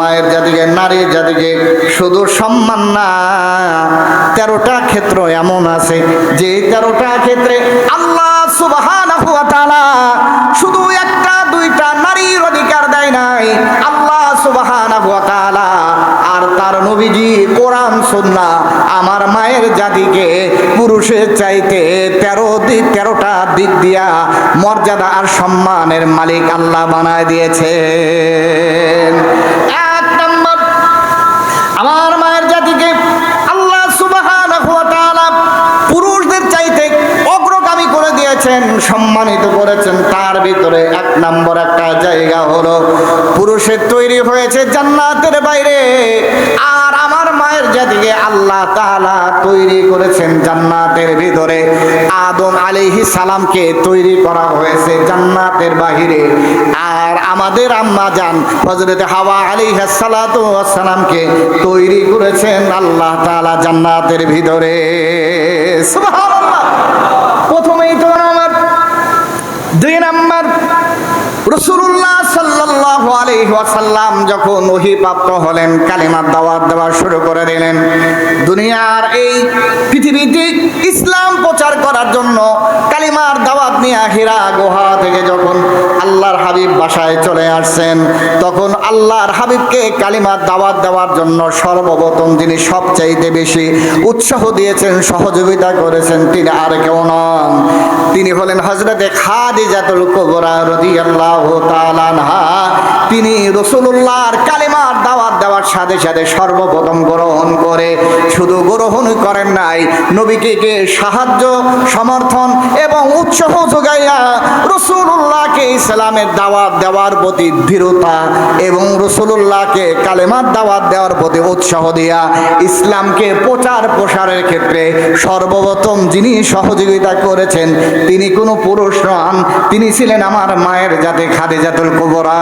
মায়ের জাতিকে, নারীর জাতিকে শুধু সম্মান না, তেরোটা ক্ষেত্র এমন আছে যে তেরোটা ক্ষেত্রে আল্লাহ তাআলা শুধু একটা, দুইটা নারীর অধিকার দেয় নাই। আল্লাহ তাআলা আর তার নবীজি কোরআন, সুন্নাহ আমার মায়ের জাতিকে পুরুষের চাইতে তেরো দিক তেরোটা দিক দিয়া মর্যাদা আর সম্মানের মালিক আল্লাহ বানায় দিয়েছেন এক নম্বর আমার মায়ের জাতিকে আল্লাহ সুবহানাহু ওয়া তাআলা পুরুষদের চাইতে অগ্রগামী করে দিয়েছেন সম্মানিত করেছেন, তার ভিতরে এক নম্বর একটা জায়গা হলো, পুরুষের তৈরি হয়েছে জান্নাতের বাইরে। আর আমার মায়ের জাতিকে আল্লাহ তাআলা তৈরি করেছেন জান্নাতের ভিতরে। আদম আলাইহিস সালামকে তৈরি করা হয়েছে জান্নাতের বাহিরে। আর আমাদের আম্মা জান হযরত হাওয়া আলাইহিস সালাতু ওয়াস সালামকে তৈরি করেছেন আল্লাহ তাআলা জান্নাতের ভিতরে। সুবহানাল্লাহ! দুই নাম্বার আলাইহি ওয়াসাল্লাম যখন প্রাপ্ত হলেন, কালিমার দাওয়াত দেওয়া শুরু করে দিলেন। দুনিয়ার এই পৃথিবীতে ইসলাম প্রচার করার জন্য কালিমার দাওয়াত নিয়ে হীরা গুহা থেকে যখন আল্লাহর হাবিব বাসায় চলে আসছেন, তখন আল্লাহর হাবিবকে কালিমার দাওয়াত দেওয়ার জন্য সর্বপ্রথম যিনি সবচাইতে বেশি উৎসাহ দিয়েছেন, সহযোগিতা করেছেন তিনি আর কেউ নন। তিনি হলেন হজরতে খাদিজাতুল কুবরা তাআলা আনহা। তিনি রাসূলুল্লাহর কালিমার দাওয়াত দেওয়ার সাথে সাথে সর্বপ্রথম গ্রহণ করে, শুধু গ্রহণ করেন নাই, নবীকে কে সাহায্য, সমর্থন এবং উৎসাহ যোগাইয়া রসুল্লাহকে ইসলামের দাওয়াত দেওয়ার প্রতি দৃঢ়তা এবং রসুল্লাহকে কালেমার দাওয়াত দেওয়ার প্রতি উৎসাহ দিয়া ইসলামকে প্রচার প্রসারের ক্ষেত্রে সর্বপ্রথম যিনি সহযোগিতা করেছেন, তিনি কোনো পুরুষ নন, তিনি ছিলেন আমার মায়ের জাতে খাদিজাতুল কুবরা।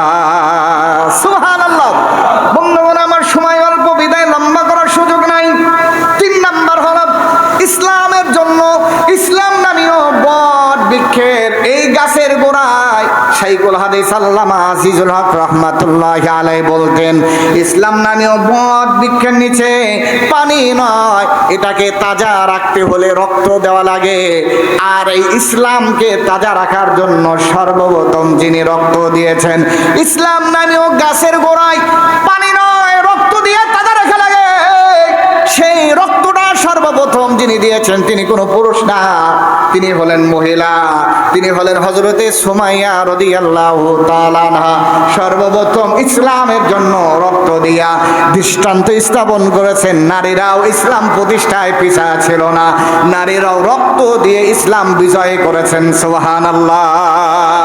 সুবহানাল্লাহ। বন্ধুগণ, আমার সময় অল্প, বিদায় লম্বা করার সুযোগ নাই। তিন নাম্বার হল ইসলামের জন্য ইসলাম নামীয় বট বৃক্ষের, এই গাছের গোড়ায় শাইকুল হাদিস আল্লামা আজিজুল হক রহমাতুল্লাহ আলাই বলতেন, ইসলাম নামীয় বট বৃক্ষের নিচে পানি নয়, এটাকে তাজা রাখতে হলে রক্ত দেওয়া লাগে। আর এই ইসলামকে তাজা রাখার জন্য সর্বপ্রথম যিনি রক্ত দিয়েছেন, ইসলাম নামীয় গাছের গোড়ায় সর্বপ্রথম যিনি দিয়েছেন, তিনি কোনো পুরুষ না। তিনি হলেন মহিলা। তিনি হলেন হজরতে সুমাইয়া তাআলা আনহা। সর্বপ্রথম ইসলামের জন্য রক্ত দিয়া দৃষ্টান্ত স্থাপন করেছেন। নারীরাও ইসলাম প্রতিষ্ঠায় পিছা ছিল না। নারীরাও রক্ত দিয়ে ইসলাম বিজয় করেছেন। সোহান চার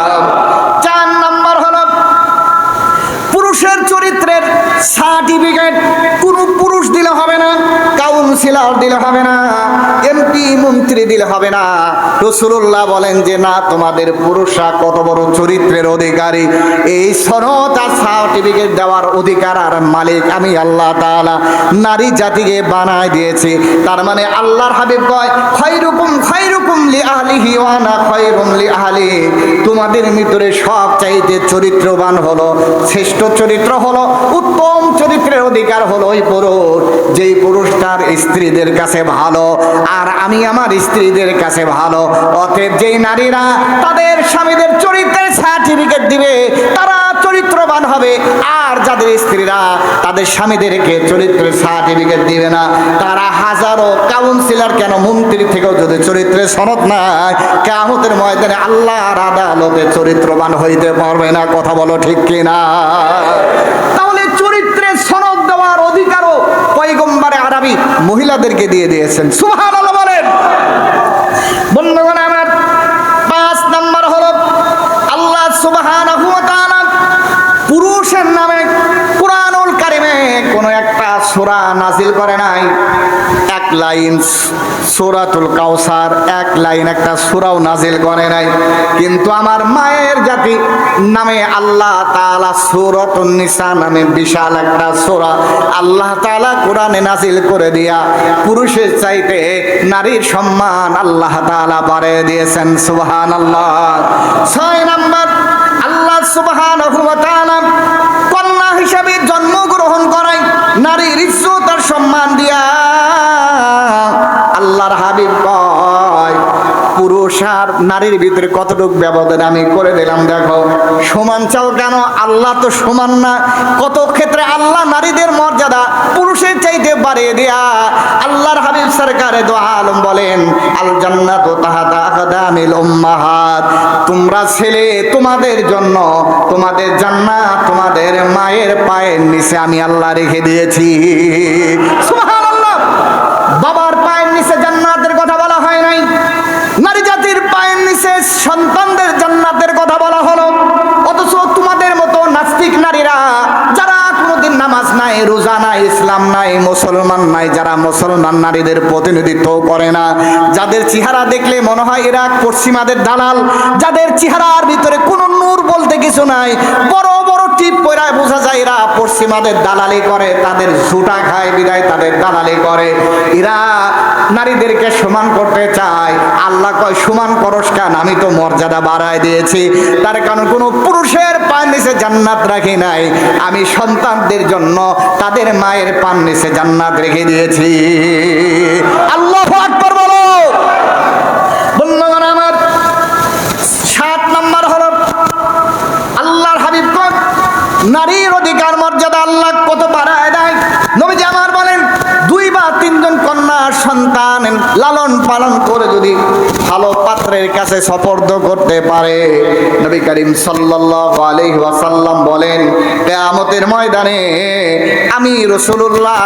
কাউন্সিলর দিলে হবে না। এমপি দিলে হবে না। রসুল্লাহ বলেন যে, না, তোমাদের পুরুষরা কত বড় চরিত্রের অধিকারী। এই আর সার্টিফিকেট দেওয়ার অধিকার আর মালিক আমি আল্লাহ তাআলা। নারী জাতিকে বানায় দিয়েছি। তার মানে আল্লাহর হাবিব কয় খৈরুকুম খৈরুকুম লি আহলিহি ওয়া আনা খৈরুম লি আহলি তোমাদের ভিতরে সব চাইতে চরিত্রবান হলো, শ্রেষ্ঠ চরিত্র হলো, উত্তম চরিত্রের অধিকার হলো ওই পুরুষ। যেই পুরুষ তার স্ত্রীদের কাছে ভালো, আর আমি আমার স্ত্রীদের কাছে ভালো। অতএব যেই নারীরা তাদের স্বামীদের চরিত্রের সার্টিফিকেট দিবে, তারা চরিত্রবান হবে। আর যাদের স্ত্রীরা তাদের স্বামীদেরকে চরিত্রের সার্টিফিকেট দিবে না, তারা হাজারো কাউন্সিলর কেন মন্ত্রী থেকেও যদি চরিত্রের সনদ নাই কেমতের ময়দানে আল্লাহর আদালতে চরিত্রবান হইতে পারবে না। কথা বলো ঠিক কিনা? তাহলে চরিত্রের সনদ দেওয়ার অধিকারও পয়গম্বরে আরবি মহিলাদেরকে দিয়ে দিয়েছেন। সুবহানাল্লাহ বলেন বন্ধুগণ আমার পাঁচ নাম্বার হলো আল্লাহ পুরুষের নামে কোরআনুল কারিমে কোনো একটা সূরা নাজিল করে নাই। এক লাইন সূরাতুল কাউসার এক লাইন একটা সূরাও নাজিল করে নাই। কিন্তু আমার মায়ের জাতি নামে আল্লাহ তাআলা সূরাতুন নিসা নামে বিশাল একটা সূরা আল্লাহ তাআলা কোরআনে নাজিল করে দিয়া পুরুষের চাইতে নারীর সম্মান আল্লাহ তাআলা বাড়িয়ে দিয়েছেন, সুবহানাল্লাহ। ছয় নাম্বার আর নারীর ভিতরে কতটুকু ব্যবধান আমি করে দিলাম, দেখো। সমান চাও কেন? আল্লাহ তো সমান না। কত ক্ষেত্রে আল্লাহ নারীদের মর্যাদা পুরুষের চাইতে বাড়িয়ে দেয়া। আল্লাহর হাবিব সরকারে দো আলম বলেন আল জান্নাত তাহাতা আকাদামিল তোমরা ছেলে, তোমাদের জন্য তোমাদের জান্নাত তোমাদের মায়ের পায়ের নিচে আমি আল্লাহ রেখে দিয়েছি। সুবহানাল্লাহ বাবার পায়ের নিচে জান্নাতের কথা বলা হয় নাই নারী জাতির পায়ের নিচে সন্তানদের জান্নাতের কথা বলা হলো অথচ তোমাদের মতো নাস্তিক নারীরা যারা কোনোদিন নামাজ নাই, রোজা নাই, ইসলাম নাই, মুসলমান নাই, যারা মুসলমান নারীদের প্রতিনিধিত্ব করে না। যাদের চেহারা দেখলে মনে হয় এরা পশ্চিমাদের দালাল, যাদের চেহারার ভিতরে কোনো নূর বলতে কিছু নাই, বড় বড় টিপ পয়রায় বোঝা যায় এরা পশ্চিমাদের দালালি করে, তাদের জুটা খায়, বিদায় তাদের দালালি করে। এরা নারীদেরকে সমান করতে চায়। আল্লাহ কয়, সমান করস কেন? আমি তো মর্যাদা বাড়ায় দিয়েছি। তার কারণ কোনো পুরুষের পায়ের নিচে জান্নাত রাখি নাই। আমি সন্তানদের জন্য তাদের মায়ের পান নিচে জান্নাত রেখে দিয়েছি। আল্লাহ আকবর বলো বন্ধুগণ আমার সাত নাম্বার হলো আল্লাহর হাবিব কোন নারীর অধিকার মর্যাদা আল্লাহ কত বাড়ায় দেয় নবীজি আমার বলেন দুই বা তিনজন কন্যা সন্তান লালন পালন করে যদি ভালো পাত্রের কাছে সপর্দ করতে পারে। নবী করিম ওয়াসাল্লাম বলেন, কিয়ামতের ময়দানে আমি রাসূলুল্লাহ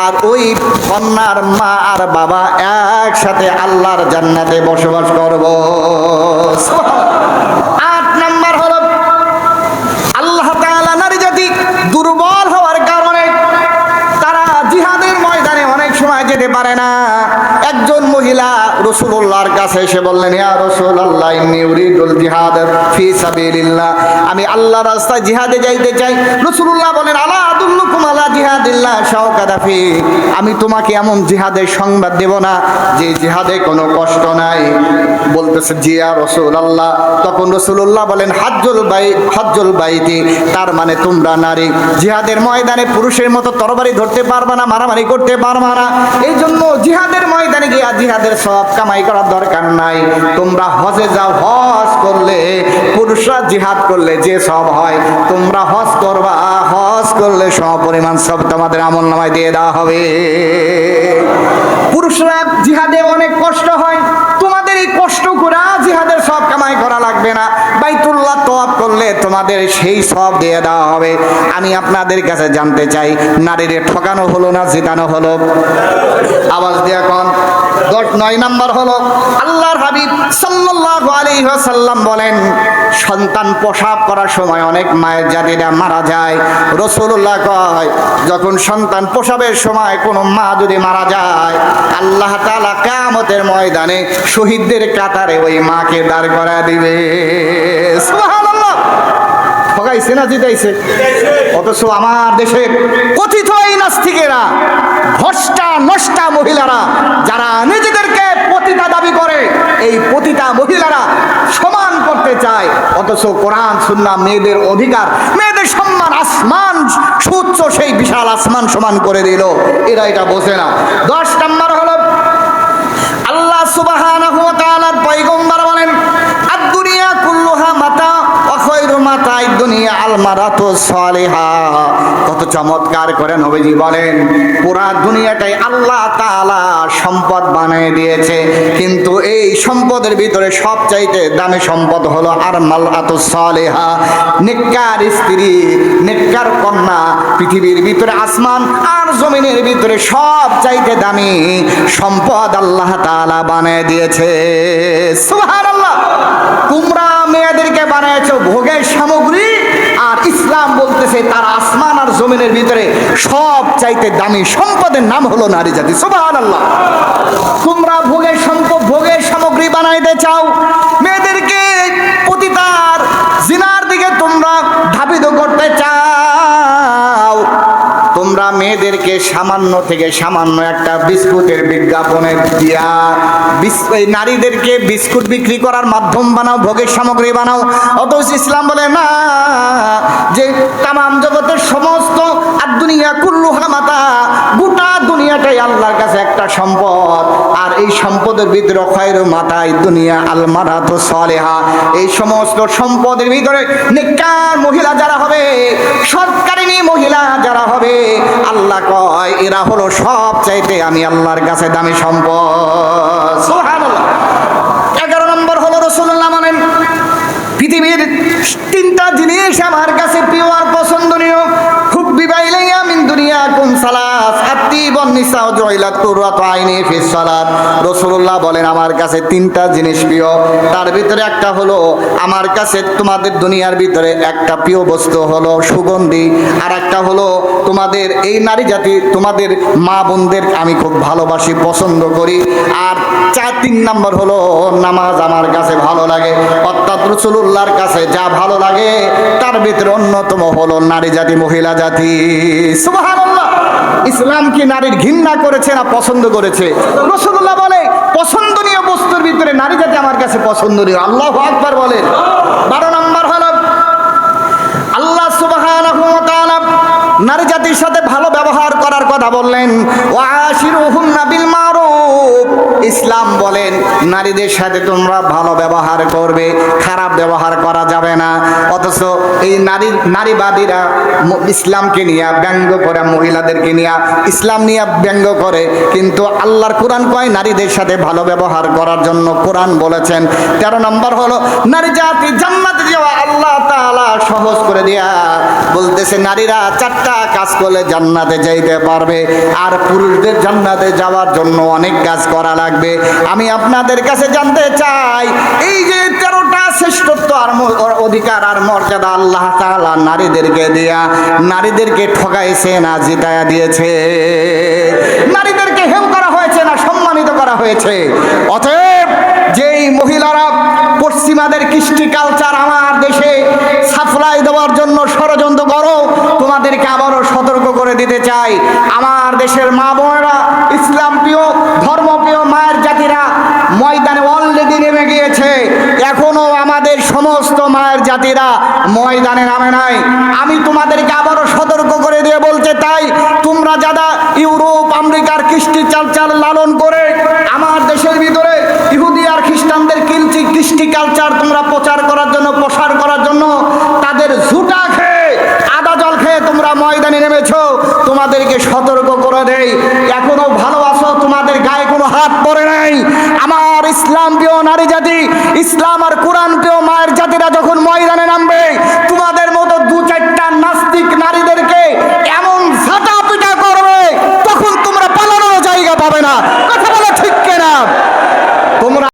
আর ওই কন্যার মা আর বাবা একসাথে আল্লাহর জান্নাতে বসবাস করব নাম্বার হলো আল্লাহ তাআলা নারী জাতি দুর্বল হওয়ার কারণে তারা জিহাদের ময়দানে অনেক সময় যেতে পারে না। একজন মহিলা রসুল্লাহর কাছে এসে বললেন, ইয়া রসুল আল্লাহ জিহাদ ফি সাবিলিল্লাহ। আমি আল্লাহ রাস্তায় জিহাদে যাইতে চাই। রসুল্লাহ বলেন, আলা আলা জিহাদিল্লাহ শাওকাদাফি আমি তোমাকে এমন জিহাদের সংবাদ দেব না, যে জিহাদে কোনো কষ্ট নাই। বলতেছে জিয়া রসুল আল্লাহ তখন রসুল্লাহ বলেন, হাজ্জুল বাই, হজ্জুল বাইতি। তার মানে তোমরা নারী। জিহাদের ময়দানে পুরুষের মতো তরবারি ধরতে পারবা না, মারামারি করতে পারবা না। এই জন্য জিহাদের ময়দানে গিয়া জিহাদের সব কামাই করার দরকার নাই। তোমরা হজে যাও, হজ করলে, পুরুষরা জিহাদ করলে যে সব হয়, তোমরা হজ করবা। হজ করলে সব পরিমাণ সব তোমাদের আমল নামায় দিয়ে দেওয়া হবে। পুরুষরা জিহাদে অনেক কষ্ট হয়। তোমাদের এই কষ্ট করা জিহাদের সব কামাই করা লাগবে না। বাইতুল্লাহ তোয়াব করলে তোমাদের সেই সব দিয়ে দেওয়া হবে। আমি আপনাদের কাছে জানতে চাই, নারীরে ঠকানো হলো না জিতানো হলো? আওয়াজ দিয়ে কোন। নয় নাম্বার হলো, আল্লাহর হাবিব সাল্লাল্লাহু আলাইহি ওয়াসাল্লাম বলেন, সন্তান প্রসাব করার সময় অনেক মায়ের জাতিরা মারা যায়। রসুল্লাহ কয়, যখন সন্তান প্রসাবের সময় কোনো মা যদি মারা যায়, আল্লাহ তাআলা কিয়ামতের ময়দানে শহীদদের কাতারে ওই মাকে দাঁড় করা দিবে। ঠকাইছে না, জিতাইছে? অথচ আমার দেশে কথিত এই নাস্তিকেরা ভষ্টা নষ্টা মহিলারা যারা নিজেদেরকে পতিতা দাবি করে, এই পতিতা মহিলারা সমান করতে চায়। অথচ কোরআন শুনলাম মেয়েদের অধিকার, মেয়েদের সম্মান, আসমান সুচ্চ সেই বিশাল আসমান সমান করে দিল। এরা এটা বোঝে না। দশ নাম্বার হলো আল্লাহ সুবহানাহু ওয়া তাআলার পয়গম্বর বলেন আদ দুনিয়া কুল্লুহা মাতা ওয়া মাতাই দুনিয়া আল মারাতু সালিহা। কত চমৎকার করে নবীজি বলেন, পুরা দুনিয়াটাই আল্লাহ তাআলা সম্পদ বানিয়ে দিয়েছে, কিন্তু এই সম্পদের ভিতরে সবচাইতে দামি সম্পদ হলো আর সালিহা। স্ত্রী কন্যা, পৃথিবীর ভিতরে আসমান আর জমিনের ভিতরে সব চাইতে দামি সম্পদ আল্লাহ তাআলা বানিয়ে দিয়েছে। সুবহানাল্লাহ! তোমরা মেয়েদেরকে বানিয়েছো আর জমিনের ভিতরে সব চাইতে দামি সম্পদের নাম হলো নারী জাতি। সুবহানাল্লাহ। তোমরা ভোগের সম্পদ ভোগের সামগ্রী বানাইতে চাও তোমরা মেয়েদেরকে সামান্য থেকে সামান্য একটা বিস্কুটের বিজ্ঞাপনে দিয়া নারীদেরকে বিস্কুট বিক্রি করার মাধ্যম বানাও, ভোগের সামগ্রী বানাও। অথচ ইসলাম বলে, না, যে তামাম জগতের সমস্ত আর দুনিয়া কুল্লু হামাতা, গোটা দুনিয়াটাই আল্লাহর কাছে একটা সম্পদ। আর এই সম্পদের ভিতরে খয়রু মাতাই দুনিয়া আলমারা তো সলেহা। এই সমস্ত সম্পদের ভিতরে নিকার মহিলা যারা হবে সরকারি মহিলা যারা হবে আল্লাহ কয়, এরা হলো সব চাইতে আমি আল্লাহর কাছে দামি সম্পদ। এগারো নম্বর হলো রসুল্লাহ মানেন, পৃথিবীর তিনটা জিনিস আমার কাছে প্রিয় আর পছন্দনীয়। রাসূলুল্লাহ বলেন, আমার কাছে তিনটা জিনিস প্রিয়। তার ভিতরে একটা হলো, আমার কাছে তোমাদের দুনিয়ার ভিতরে একটা প্রিয় বস্তু হলো সুগন্ধি। আর একটা হলো, তোমাদের এই নারী জাতি, তোমাদের মা বোনদের আমি খুব ভালোবাসি, পছন্দ করি। আর চার, তিন নম্বর হলো, নামাজ আমার কাছে ভালো লাগে। অর্থাৎ রসুল্লাহর কাছে যা ভালো লাগে, তার ভিতরে অন্যতম হলো নারী জাতি, মহিলা জাতি। ইসলাম কি নারীর ঘৃণা করেছে না পছন্দ করেছে? রসুল্লাহ বলে, পছন্দনীয় বস্তুর ভিতরে নারী জাতি আমার কাছে পছন্দনীয়। আল্লাহ আকবার বলেন। বারো নম্বর হল, আল্লাহ সুবাহ নারী জাতির সাথে ভালো ব্যবহার করার কথা বললেন। মারুফ। ইসলাম বলেন, নারীদের সাথে তোমরা ভালো ব্যবহার করবে, খারাপ ব্যবহার করা যাবে না। অথচ এই নারী, নারীবাদীরা ইসলামকে নিয়ে ব্যঙ্গ করে, মহিলাদেরকে নিয়ে ইসলাম নিয়ে ব্যঙ্গ করে। কিন্তু আল্লাহর কোরআন কয়, নারীদের সাথে ভালো ব্যবহার করার জন্য কোরআন বলেছেন। তেরো নম্বর হলো, নারী জাতি জান্নাতে যাওয়া আল্লাহ তাআলা সহজ করে দেয়া। বলতেছে, নারীরা চারটা কাজ করলে জান্নাতে যাইতে পারবে। আর পুরুষদের জান্নাতে যাওয়ার জন্য অনেক কাজ করা লাগবে। আমি আপনাদের কাছে জানতে চাই, এই যে তেরোটা শ্রেষ্ঠত্ব আর অধিকার আর মর্যাদা আল্লাহ তাআলা নারীদেরকে দেয়া, নারীদেরকে ঠকাইছে না, জিতায়া দিয়েছে। নারীদেরকে হেম করা হয়েছে না, সম্মানিত করা হয়েছে। অতএব যেই মহিলারা পশ্চিমাদের কৃষ্টি কালচার আমার দেশে সাপ্লাই দেওয়ার জন্য ষড়যন্ত্র করো, তোমাদেরকে আবারও সতর্ক করে দিতে চাই। আমার দেশের মা বোনেরা ইসলাম প্রিয় ধর্মপ্রিয় মায়ের জাতিরা ময়দানে অলরেডি নেমে গিয়েছে। এখনও আমাদের সমস্ত মায়ের জাতিরা ময়দানে নামে নাই। আমি তোমাদেরকে আবারও সতর্ক করে দিয়ে বলতে তাই তোমরা যারা ইউরোপ, আমেরিকার কৃষ্টি চালচাল লালন করে আমার দেশের ভিতরে ইহুদি আর খ্রিস্টানদের কিলচি কৃষ্টি কালচার তোমরা প্রচার করার জন্য, প্রসার করার জন্য, তাদের ঝুটা খেয়ে, আদা জল খেয়ে তোমরা ময়দানে নেমেছো, তোমাদেরকে সতর্ক করে দেয় এখনও ভালো আছো কোনো হাত পড়ে নাই। আমার ইসলাম প্রিয় নারী জাতি, ইসলাম আর কোরআন প্রিয় মায়ের জাতিরা যখন ময়দানে নামবে, তোমাদের মতো দু চারটা নাস্তিক নারীদেরকে এমন ঝাঁটা পিটা করবে, তখন তোমরা পালানোর জায়গা পাবে না।